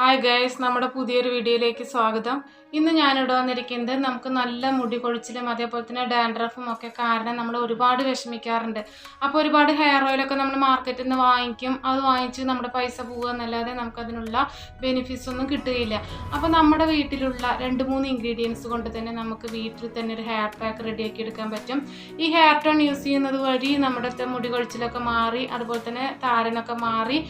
Hi guys നമ്മുടെ പുതിയൊരു വീഡിയോയിലേക്ക് സ്വാഗതം. ഇന്ന് ഞാനിവിടെ വന്നിരിക്കുന്നത് നമുക്ക് നല്ല മുടി കൊഴിച്ചിലും അതേപോലെ തന്നെ ഡാൻഡ്രഫും ഒക്കെ കാരണം നമ്മൾ ഒരുപാട് വിഷമിക്കാറുണ്ട്. അപ്പോൾ ഒരുപാട് ഹെയർ ഓയിലൊക്കെ നമ്മൾ മാർക്കറ്റിൽ നിന്ന് വാങ്ങിക്കും. അത് വാങ്ങിച്ച് നമ്മുടെ പൈസ പോകുക എന്നല്ലാതെ നമുക്കതിനുള്ള ബെനിഫിറ്റ്സ് ഒന്നും കിട്ടുകയില്ല. അപ്പോൾ നമ്മുടെ വീട്ടിലുള്ള രണ്ട് മൂന്ന് ഇൻഗ്രീഡിയൻസ് കൊണ്ട് തന്നെ നമുക്ക് വീട്ടിൽ തന്നെ ഒരു ഹെയർ പാക്ക് റെഡിയാക്കി എടുക്കാൻ പറ്റും. ഈ ഹെയർ ടോൺ യൂസ് ചെയ്യുന്നത് വഴി നമ്മുടെ മുടി കൊഴിച്ചിലൊക്കെ മാറി അതുപോലെ തന്നെ താരനൊക്കെ മാറി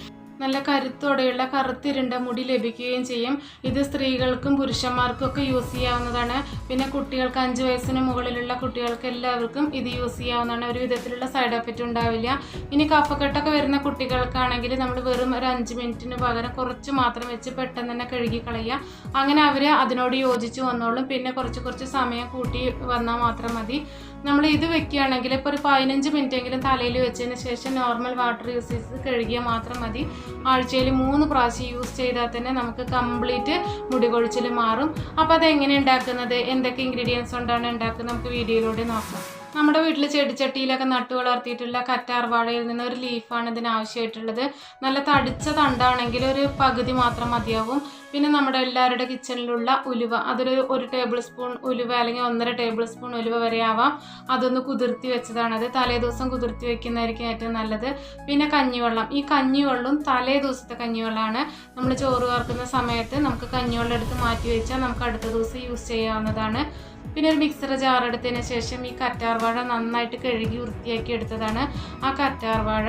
നല്ല കരുത്തോടെയുള്ള കറുത്തിരുണ്ട മുടി ലഭിക്കുകയും ചെയ്യും. ഇത് സ്ത്രീകൾക്കും പുരുഷന്മാർക്കും ഒക്കെ യൂസ് ചെയ്യാവുന്നതാണ്. പിന്നെ കുട്ടികൾക്ക് അഞ്ച് വയസ്സിന് മുകളിലുള്ള കുട്ടികൾക്ക് എല്ലാവർക്കും ഇത് യൂസ് ചെയ്യാവുന്നതാണ്. ഒരു വിധത്തിലുള്ള സൈഡ് എഫക്റ്റ് ഉണ്ടാവില്ല. ഇനി കഫക്കെട്ടൊക്കെ വരുന്ന കുട്ടികൾക്കാണെങ്കിൽ നമ്മൾ വെറും ഒരു അഞ്ച് മിനിറ്റിന് പകരം കുറച്ച് മാത്രം വെച്ച് പെട്ടെന്ന് തന്നെ കഴുകി കളയുക അങ്ങനെ അവർ അതിനോട് യോജിച്ച് വന്നോളും. പിന്നെ കുറച്ച് കുറച്ച് സമയം കൂട്ടി വന്നാൽ മാത്രം മതി. നമ്മൾ ഇത് വെക്കുകയാണെങ്കിൽ ഇപ്പോൾ ഒരു പതിനഞ്ച് മിനിറ്റ് എങ്കിലും തലയിൽ വെച്ചതിന് ശേഷം നോർമൽ വാട്ടർ യൂസ് ചെയ്ത് കഴുകിയാൽ മാത്രം മതി. ആഴ്ചയിൽ മൂന്ന് പ്രാവശ്യം യൂസ് ചെയ്താൽ തന്നെ നമുക്ക് കംപ്ലീറ്റ് മുടി കൊഴിച്ചിൽ മാറും. അപ്പോൾ അതെങ്ങനെ ഉണ്ടാക്കുന്നത്? എന്തൊക്കെ ഇൻഗ്രീഡിയൻസ് കൊണ്ടാണ് ഉണ്ടാക്കുന്നത്? നമുക്ക് വീഡിയോയിലൂടെ നോക്കാം. നമ്മുടെ വീട്ടിൽ ചെടിച്ചട്ടിയിലൊക്കെ നട്ടു വളർത്തിയിട്ടുള്ള കറ്റാർവാഴയിൽ നിന്ന് ഒരു ലീഫാണ് ഇതിന് ആവശ്യമായിട്ടുള്ളത്. നല്ല തടിച്ച തണ്ടാണെങ്കിൽ ഒരു പകുതി മാത്രം മതിയാവും. പിന്നെ നമ്മുടെ എല്ലാവരുടെ കിച്ചണിലുള്ള ഉലുവ. അതൊരു ഒരു ടേബിൾ സ്പൂൺ ഉലുവ അല്ലെങ്കിൽ ഒന്നര ടേബിൾ സ്പൂൺ ഉലുവ വരെ ആവാം. അതൊന്ന് കുതിർത്തി വെച്ചതാണ് തലേ ദിവസം കുതിർത്തി വെക്കുന്നതായിരിക്കും ഏറ്റവും നല്ലത്. പിന്നെ കഞ്ഞിവെള്ളം. ഈ കഞ്ഞിവെള്ളം തലേ ദിവസത്തെ കഞ്ഞിവെള്ളമാണ് നമ്മൾ ചോറ് വാർക്കുന്ന സമയത്ത് നമുക്ക് കഞ്ഞിവെള്ളം എടുത്ത് മാറ്റി വെച്ചാൽ നമുക്ക് അടുത്ത ദിവസം യൂസ് ചെയ്യാവുന്നതാണ്. പിന്നെ ഒരു മിക്സർ ജാർ എടുത്തതിന് ശേഷം ഈ കറ്റാർവാഴ നന്നായിട്ട് കഴുകി വൃത്തിയാക്കി എടുത്തതാണ്. ആ കറ്റാർ വാഴ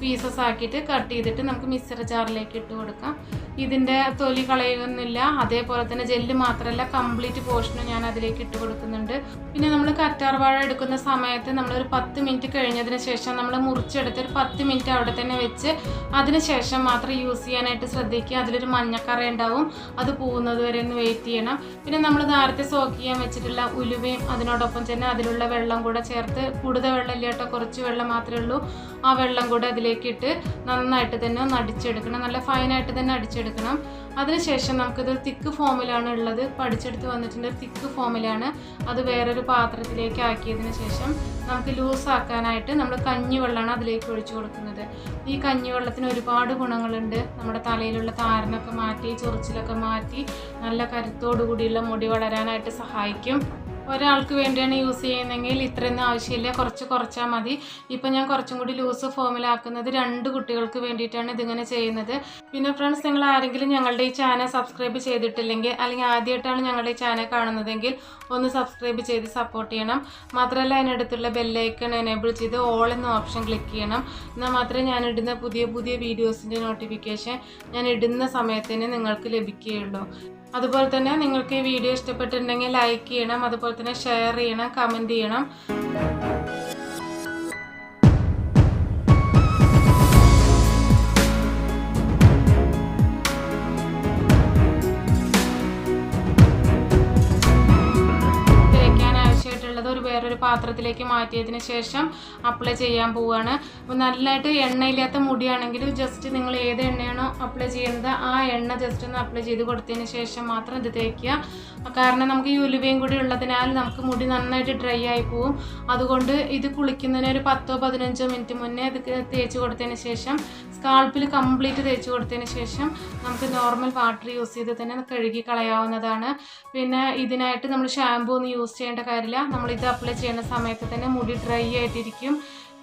പീസസ് ആക്കിയിട്ട് കട്ട് ചെയ്തിട്ട് നമുക്ക് മിക്സർ ജാറിലേക്ക് ഇട്ട് കൊടുക്കാം. ഇതിന്റെ തൊലി കളയുന്നില്ല. അതേപോലെ തന്നെ ജെല്ല് മാത്രമല്ല കംപ്ലീറ്റ് പോർഷനും ഞാൻ അതിലേക്ക് ഇട്ട് കൊടുക്കുന്നുണ്ട്. പിന്നെ നമ്മൾ കറ്റാർ വാഴ എടുക്കുന്ന സമയത്ത് നമ്മളൊരു പത്ത് മിനിറ്റ് കഴിഞ്ഞതിന് ശേഷം നമ്മൾ മുറിച്ചെടുത്ത് ഒരു പത്ത് മിനിറ്റ് അവിടെ തന്നെ വെച്ച് അതിന് ശേഷം മാത്രം യൂസ് ചെയ്യാനായിട്ട് ശ്രദ്ധിക്കുക. അതിലൊരു മഞ്ഞക്കറ ഉണ്ടാവും. അത് പോകുന്നത് വരെ ഒന്ന് വെയിറ്റ് ചെയ്യണം. പിന്നെ നമ്മൾ നേരത്തെ സോക്ക് ചെയ്യാൻ വെച്ചിട്ടുള്ള ഉലുവയും അതിനോടൊപ്പം തന്നെ അതിലുള്ള വെള്ളം കൂടെ ചേർത്ത് കൂടുതൽ വെള്ളം ഇല്ലാട്ടോ കുറച്ച് വെള്ളം മാത്രമേ ഉള്ളൂ. ആ വെള്ളം കൂടെ അതിലേക്ക് ഇട്ട് നന്നായിട്ട് തന്നെ ഒന്ന് അടിച്ചെടുക്കണം. നല്ല ഫൈനായിട്ട് തന്നെ അടിച്ചെടുക്കണം. അതിനുശേഷം നമുക്കിത് തിക്ക് ഫോമിലാണ് ഉള്ളത്. പഠിച്ചെടുത്ത് വന്നിട്ടുണ്ട് തിക്ക് ഫോമിലാണ് അത് വേറൊരു പാത്രത്തിലേക്ക് ആക്കിയതിന് ശേഷം നമുക്ക് ലൂസാക്കാനായിട്ട് നമ്മൾ കഞ്ഞിവെള്ളമാണ് അതിലേക്ക് ഒഴിച്ചു കൊടുക്കുന്നത്. ഈ കഞ്ഞിവെള്ളത്തിന് ഒരുപാട് ഗുണങ്ങളുണ്ട്. നമ്മുടെ തലയിലുള്ള താരനൊക്കെ മാറ്റി ചൊറിച്ചിലൊക്കെ മാറ്റി നല്ല കരുത്തോടു കൂടിയുള്ള മുടി വളരാനായിട്ട് സഹായിക്കും. ഒരാൾക്ക് വേണ്ടിയാണ് യൂസ് ചെയ്യുന്നതെങ്കിൽ ഇത്രയൊന്നും ആവശ്യമില്ല. കുറച്ച് കുറച്ചാൽ മതി. ഇപ്പം ഞാൻ കുറച്ചും കൂടി ലൂസ് ഫോമിലാക്കുന്നത് രണ്ട് കുട്ടികൾക്ക് വേണ്ടിയിട്ടാണ് ഇതിങ്ങനെ ചെയ്യുന്നത്. പിന്നെ ഫ്രണ്ട്സ് നിങ്ങൾ ആരെങ്കിലും ഞങ്ങളുടെ ഈ ചാനൽ സബ്സ്ക്രൈബ് ചെയ്തിട്ടില്ലെങ്കിൽ അല്ലെങ്കിൽ ആദ്യമായിട്ടാണ് ഞങ്ങളുടെ ഈ ചാനൽ കാണുന്നതെങ്കിൽ ഒന്ന് സബ്സ്ക്രൈബ് ചെയ്ത് സപ്പോർട്ട് ചെയ്യണം. മാത്രമല്ല അതിനടുത്തുള്ള ബെല്ലൈക്കൺ എനേബിൾ ചെയ്ത് ഓൾ എന്ന ഓപ്ഷൻ ക്ലിക്ക് ചെയ്യണം. എന്നാൽ മാത്രമേ ഞാൻ ഇടുന്ന പുതിയ പുതിയ വീഡിയോസിന്റെ നോട്ടിഫിക്കേഷൻ ഞാൻ ഇടുന്ന സമയത്തിന് നിങ്ങൾക്ക് ലഭിക്കുകയുള്ളൂ. അതുപോലെ തന്നെ നിങ്ങൾക്ക് ഈ വീഡിയോ ഇഷ്ടപ്പെട്ടിട്ടുണ്ടെങ്കിൽ ലൈക്ക് ചെയ്യണം അതുപോലെ തന്നെ ഷെയർ ചെയ്യണം കമന്റ് ചെയ്യണം. പാത്രത്തിലേക്ക് മാറ്റിയതിന് ശേഷം അപ്ലൈ ചെയ്യാൻ പോവുകയാണ് അപ്പോൾ നല്ലതായിട്ട് എണ്ണയില്ലാത്ത മുടിയാണെങ്കിൽ ജസ്റ്റ് നിങ്ങൾ ഏത് എണ്ണയാണോ അപ്ലൈ ചെയ്യുന്നത് ആ എണ്ണ ജസ്റ്റ് ഒന്ന് അപ്ലൈ ചെയ്ത് കൊടുത്തതിന് ശേഷം മാത്രം ഇത് തേക്കുക. കാരണം നമുക്ക് ഈ ഉലുവയും കൂടി ഉള്ളതിനാൽ നമുക്ക് മുടി നന്നായിട്ട് ഡ്രൈ ആയി പോവും. അതുകൊണ്ട് ഇത് കുളിക്കുന്നതിന് ഒരു പത്തോ പതിനഞ്ചോ മിനിറ്റ് മുന്നേ ഇത് തേച്ച് കൊടുത്തതിന് ശേഷം സ്കാൾപ്പിൽ കംപ്ലീറ്റ് തേച്ച് കൊടുത്തതിന് ശേഷം നമുക്ക് നോർമൽ വാട്ടർ യൂസ് ചെയ്ത് തന്നെ കഴുകി കളയാവുന്നതാണ്. പിന്നെ ഇതിനായിട്ട് നമ്മൾ ഷാമ്പൂ ഒന്നും യൂസ് ചെയ്യേണ്ട കാര്യമില്ല. നമ്മൾ ഇത് അപ്ലൈ ചെയ്യുന്ന സമയത്ത് തന്നെ മുടി ഡ്രൈ ആയിട്ടിരിക്കും.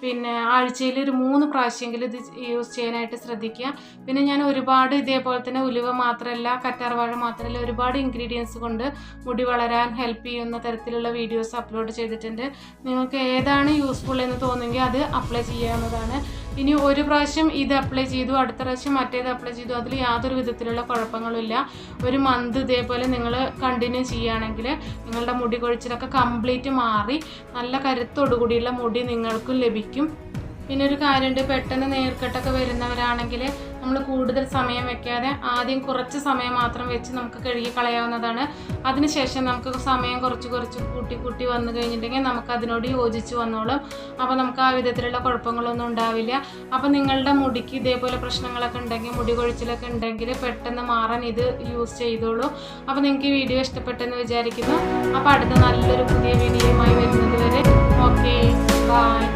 പിന്നെ ആഴ്ചയിൽ ഒരു മൂന്ന് പ്രാവശ്യമെങ്കിലും ഇത് യൂസ് ചെയ്യാനായിട്ട് ശ്രദ്ധിക്കുക. പിന്നെ ഞാൻ ഒരുപാട് ഇതേപോലെ തന്നെ ഉലുവ മാത്രമല്ല കറ്റാർവാഴ മാത്രമല്ല ഒരുപാട് ഇൻഗ്രീഡിയൻസ് കൊണ്ട് മുടി വളരാൻ ഹെൽപ്പ് ചെയ്യുന്ന തരത്തിലുള്ള വീഡിയോസ് അപ്ലോഡ് ചെയ്തിട്ടുണ്ട്. നിങ്ങൾക്ക് ഏതാണ് യൂസ്ഫുൾ എന്ന് തോന്നുമെങ്കിൽ അത് അപ്ലൈ ചെയ്യാവുന്നതാണ്. ഇനി ഒരു പ്രാവശ്യം ഇത് അപ്ലൈ ചെയ്തു അടുത്ത പ്രാവശ്യം മറ്റേത് അപ്ലൈ ചെയ്തു അതിൽ യാതൊരു വിധത്തിലുള്ള കുഴപ്പങ്ങളുമില്ല. ഒരു മന്ത് ഇതേപോലെ നിങ്ങൾ കണ്ടിന്യൂ ചെയ്യുകയാണെങ്കിൽ നിങ്ങളുടെ മുടി കൊഴിച്ചിലൊക്കെ കംപ്ലീറ്റ് മാറി നല്ല കരുത്തോടുകൂടിയുള്ള മുടി നിങ്ങൾക്കും ലഭിക്കും. പിന്നെ ഒരു കാര്യമുണ്ട് പെട്ടെന്ന് നേർക്കെട്ടൊക്കെ വരുന്നവരാണെങ്കിൽ നമ്മൾ കൂടുതൽ സമയം വെക്കാതെ ആദ്യം കുറച്ച് സമയം മാത്രം വെച്ച് നമുക്ക് കഴുകി കളയാവുന്നതാണ്. അതിനുശേഷം നമുക്ക് സമയം കുറച്ച് കുറച്ച് കൂട്ടി കൂട്ടി വന്നു കഴിഞ്ഞിട്ടുണ്ടെങ്കിൽ നമുക്ക് അതിനോട് യോജിച്ച് വന്നോളും. അപ്പോൾ നമുക്ക് ആ വിധത്തിലുള്ള കുഴപ്പങ്ങളൊന്നും ഉണ്ടാവില്ല. അപ്പോൾ നിങ്ങളുടെ മുടിക്ക് ഇതേപോലെ പ്രശ്നങ്ങളൊക്കെ ഉണ്ടെങ്കിൽ മുടി കൊഴിച്ചിലൊക്കെ ഉണ്ടെങ്കിൽ പെട്ടെന്ന് മാറാൻ ഇത് യൂസ് ചെയ്തോളൂ. അപ്പോൾ നിങ്ങൾക്ക് ഈ വീഡിയോ ഇഷ്ടപ്പെട്ടെന്ന് വിചാരിക്കുന്നു. അപ്പോൾ അടുത്ത നല്ലൊരു പുതിയ വീഡിയോയുമായി വരുന്നത് വരെ ഓക്കെ ബൈ